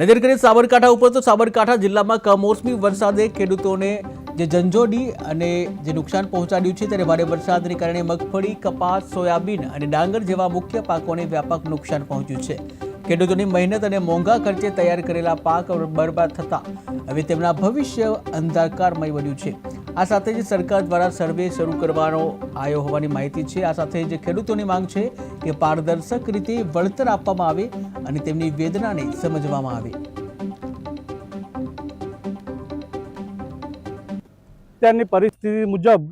નજર કરીએ સાબરકાંઠા ઉપર તો સાબરકાંઠા જિલ્લામાં કમોસમી વરસાદે ખેડૂતોને જે ઝંઝોડી અને જે નુકસાન પહોંચાડ્યું છે ત્યારે ભારે વરસાદને કારણે મગફળી, કપાસ, સોયાબીન અને ડાંગર જેવા મુખ્ય પાકોને વ્યાપક નુકસાન પહોંચ્યું છે. ખેડૂતોની મહેનત અને મોંઘા ખર્ચે તૈયાર કરેલા પાક બરબાદ થતા હવે તેમના ભવિષ્ય અંધકારમય બન્યું છે. આ સાથે જ સરકાર દ્વારા સર્વે શરૂ કરવાનો આવ્યો હોવાની માહિતી છે. આ સાથે જ ખેડૂતોની માંગ છે કે પારદર્શક રીતે વળતર આપવામાં આવે અને તેમની વેદનાને સમજવામાં આવે. અત્યારની પરિસ્થિતિ મુજબ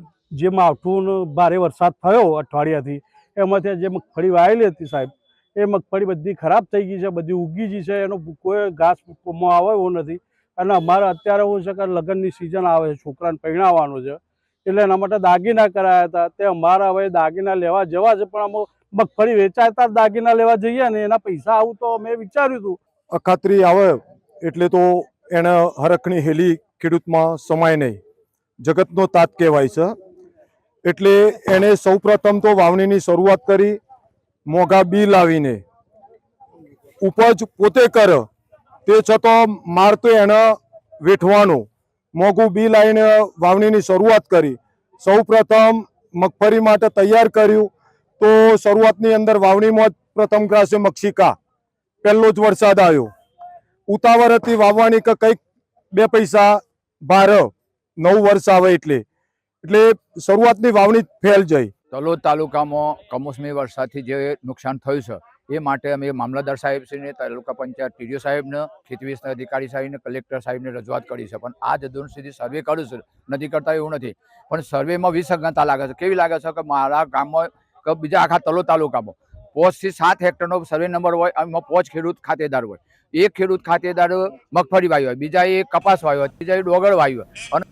જે માવઠું ભારે વરસાદ થયો અઠવાડિયાથી એમાંથી જે મગફળી વાયેલી હતી સાહેબ, એ મગફળી બધી ખરાબ થઈ ગઈ છે, બધી ઉગી ગઈ છે, એનો કોઈ ઘાસમાં આવે એવો નથી. અને અમારે અત્યારે હું છે કે લગ્નની સિઝન આવે છે, છોકરાને પહેણાવવાનું છે. એટલે એના માટે દાગીના કરાયા હતા. તે અમારા હવે દાગીના લેવા જવા છે, પણ અમે મગફળી વેચાતા દાગીના લેવા જઈએ ને એના પૈસા આવું તો મેં વિચાર્યું હતું. અખાત્રી આવે એટલે તો એને હરખની હેલી ખેડૂતમાં સમાય નહીં. જગતનો તાત કહેવાય છે. એટલે એણે સૌપ્રથમ તો વાવણીની શરૂઆત કરી, મોંઘા બી લાવીને. ઉપજ પોતે કર તે છતાં માર તો એને વેઠવાનું. મોંઘું બી લાવીને વાવણીની શરૂઆત કરી. સૌપ્રથમ મગફળી માટે તૈયાર કર્યું તો શરૂઆતની અંદર વાવણીમાં જ પ્રથમ ક્રાસે મક્ષિકા. પહેલો જ વરસાદ આવ્યો. ઉતાવળ હતી વાવવાની કે કંઈક બે પૈસા બાર નવું વર્ષ આવે એટલે. એટલે શરૂઆતની વાવણી ફેલ જઈ. તલોદ તાલુકામાં કમોસમી વરસાદથી જે નુકસાન થયું છે એ માટે અમે મામલતદાર સાહેબશ્રીને, તાલુકા પંચાયત ટીડીઓ સાહેબને ખેતવીસના અધિકારી સાહેબને, કલેક્ટર સાહેબને રજૂઆત કરી છે. પણ આ જદુન સુધી સર્વે કર્યું છે. નથી કરતા એવું નથી. પણ સર્વેમાં વિસંગતતા લાગે છે. કેવી લાગે છે કે મારા ગામમાં કે બીજા આખા તલો તાલુકામાં પોચથી સાત હેક્ટરનો સર્વે નંબર હોય, એમાં પોચ ખેડૂત ખાતેદાર હોય. એક ખેડૂત ખાતેદાર મગફળી વાવી હોય, બીજા એ કપાસ વાવી હોય બીજા એ ડોગળ વાવી હોય. અને